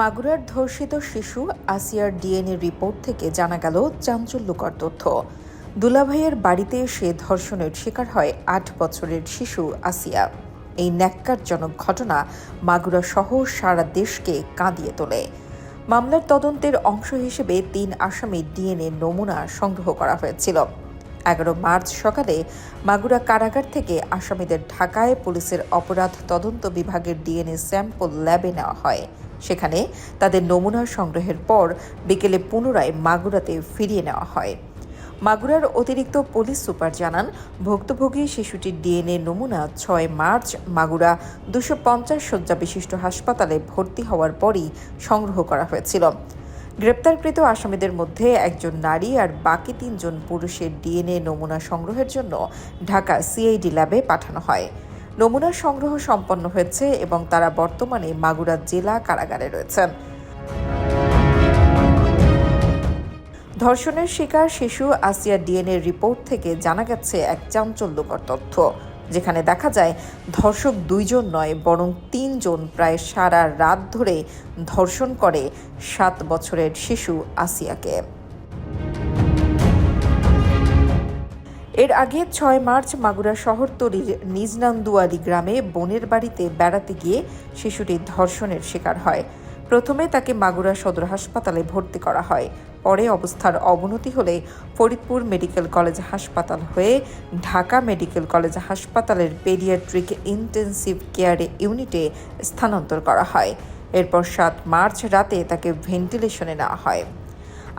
মাগুরার ধর্ষিত শিশু আসিয়ার ডিএনএ রিপোর্ট থেকে জানা গেল চাঞ্চল্যকর তথ্য। দুলাভাইয়ের বাড়িতে এসে ধর্ষণের শিকার হয় আট বছরের শিশু আসিয়া। এই ন্যাক্কারজনক ঘটনা মাগুরা সহ সারা দেশকে কাঁদিয়ে তোলে। মামলার তদন্তের অংশ হিসেবে তিন আসামির ডিএনএ নমুনা সংগ্রহ করা হয়েছিল। এগারো মার্চ সকালে মাগুরা কারাগার থেকে আসামিদের ঢাকায় পুলিশের অপরাধ তদন্ত বিভাগের ডিএনএ স্যাম্পল ল্যাবে নেওয়া হয়। সেখানে তাদের নমুনা সংগ্রহের পর বিকেলে পুনরায় মাগুরাতে ফিরিয়ে নেওয়া হয়। মাগুরার অতিরিক্ত পুলিশ সুপার জানান, ভুক্তভোগী শিশুটির ডিএনএ নমুনা ছয় মার্চ মাগুরা দুশো পঞ্চাশ শয্যা বিশিষ্ট হাসপাতালে ভর্তি হওয়ার পরই সংগ্রহ করা হয়েছিল। গ্রেপ্তারকৃত আসামিদের মধ্যে একজন নারী আর বাকি তিনজন পুরুষের ডিএনএ নমুনা সংগ্রহের জন্য ঢাকা সিআইডি ল্যাবে পাঠানো হয়। নমুনা সংগ্রহ সম্পন্ন হয়েছে এবং তারা বর্তমানে মাগুরা জেলা কারাগারে রয়েছেন। ধর্ষণের শিকার শিশু আসিয়া ডিএনএ রিপোর্ট থেকে জানা গেছে এক চাঞ্চল্যকর তথ্য। যেখানে দেখা যায় ধর্ষক দুইজন নয়, বরং তিনজন প্রায় সারা রাত ধরে ধর্ষণ করে সাত বছরের শিশু আসিয়াকে। এর আগে ছয় মার্চ মাগুরা শহরতলির নিজনান্দুয়ালি গ্রামে বোনের বাড়িতে বেড়াতে গিয়ে শিশুটি ধর্ষণের শিকার হয়। প্রথমে তাকে মাগুরা সদর হাসপাতালে ভর্তি করা হয়। পরে অবস্থার অবনতি হলে ফরিদপুর মেডিকেল কলেজ হাসপাতাল হয়ে ঢাকা মেডিকেল কলেজ হাসপাতালের পেডিয়াট্রিক ইন্টেন্সিভ কেয়ার ইউনিটে স্থানান্তর করা হয়। এরপর সাত মার্চ রাতে তাকে ভেন্টিলেশনে নেওয়া হয়।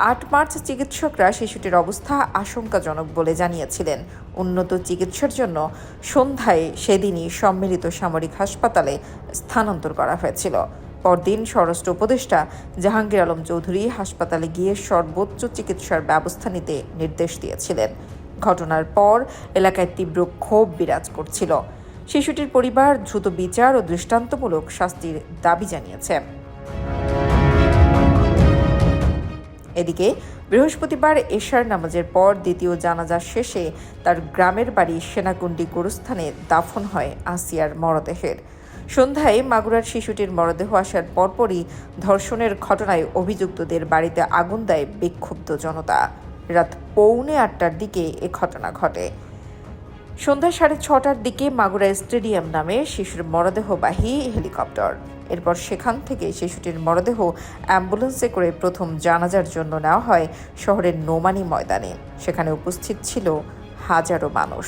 আট মার্চ চিকিৎসকরা শিশুটির অবস্থা আশঙ্কাজনক বলে জানিয়েছিলেন। উন্নত চিকিৎসার জন্য সন্ধ্যায় সেদিনই সম্মিলিত সামরিক হাসপাতালে স্থানান্তর করা হয়েছিল। পরদিন স্বরাষ্ট্র উপদেষ্টা জাহাঙ্গীর আলম চৌধুরী হাসপাতালে গিয়ে সর্বোচ্চ চিকিৎসার ব্যবস্থা নিতে নির্দেশ দিয়েছিলেন। ঘটনার পর এলাকায় তীব্র ক্ষোভ বিরাজ করছিল। শিশুটির পরিবার দ্রুত বিচার ও দৃষ্টান্তমূলক শাস্তির দাবি জানিয়েছে। এদিকে বৃহস্পতিবার এশার নামাজের পর দ্বিতীয় জানাজা শেষে তার গ্রামের বাড়ি সেনাকুণ্ডি গোরস্থানে দাফন হয় আসিয়ার মরদেহের। সন্ধ্যায় মাগুরার শিশুটির মরদেহ আসার পরপরই ধর্ষণের ঘটনায় অভিযুক্তদের বাড়িতে আগুন দেয় বিক্ষুব্ধ জনতা। রাত পৌনে আটটার দিকে এ ঘটনা ঘটে। সন্ধ্যা সাড়ে ছটার দিকে মাগুরা স্টেডিয়াম নামে শিশুর মরদেহবাহী হেলিকপ্টার। এরপর সেখান থেকে শিশুটির মরদেহ অ্যাম্বুলেন্সে করে প্রথম জানাজার জন্য নেওয়া হয় শহরের নোমানি ময়দানে। সেখানে উপস্থিত ছিল হাজারো মানুষ।